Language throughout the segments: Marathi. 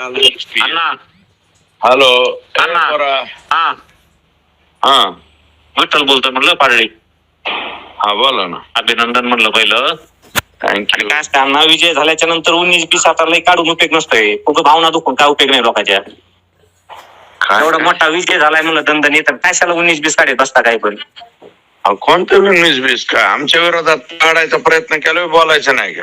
अण्णा हॅलो अण्णा. हा. हा. विठ्ठल बोलतोय म्हणलं पाडळी. हा बोला ना. अभिनंदन म्हणलं पहिलं. थँक्यू काय असतं अण्णा विजय झाल्याच्यानंतर उन्नीस बीस आता लई काढून उपयोग नसतोय. फक्त भावना दुखून काय उपयोग नाही लोकांच्या. एवढा मोठा विजय झालाय म्हणलं दंदन तर कशाला उन्नीस बीस काढत बसता काय पण? कोणतं वीस? बीस काय आमच्या विरोधात काढायचा प्रयत्न केला बोलायचं नाही का?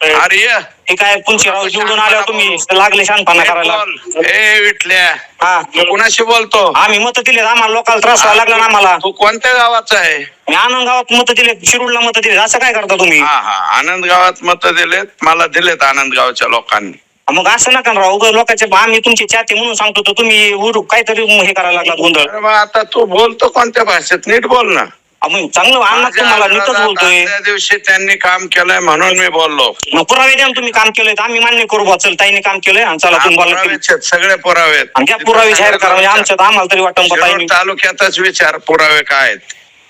अरे ये. हे काय पुंची राव निवडून आल्यावर तुम्ही लागले शांतपणा नीट करायला? बोल. ए विटल्या हा. तू कुणाशी बोलतो? आम्ही मत दिले आम्हाला लोकांना त्रास व्हायला लागला ना आम्हाला. तू कोणत्या गावाचा आहे? मी आनंद गावात मत दिले शिरूरला मत दिले असं काय करता तुम्ही? हा हा. आनंद गावात मत दिलेत मला दिलेत आनंद गावच्या लोकांनी. मग असं नका ना राव उगाच लोकांचे आम्ही तुमचे चाहते म्हणून सांगतो तर तुम्ही उरू काहीतरी हे करायला लागला गोंधळ. अरे मग आता तू बोलतो कोणत्या भाषेत? नीट बोल ना. मग चांगलं माझ्या तुम्हाला नीटच विरोधात बोलतोय. त्या दिवशी त्यांनी काम केलंय म्हणून मी बोललो. मग पुरावे द्या ना तुम्ही काम केलंय तर आम्ही मान्य करू बा चल ताईने काम केलंय आणि चला तुम्ही बोला पुरावेच आहेत, सगळे पुरावे आहेत. आणि त्या पुरावे जाहीर करा म्हणजे आमच्यात आम्हाला तरी वाटतं बा शिरूर ताईने तालुक्यातच विचार पुरावे काय आहेत.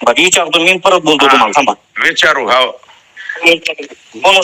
बरं, विचारतो मी परत बोलतो तुम्हाला थांबा. विचारू हा. बोला.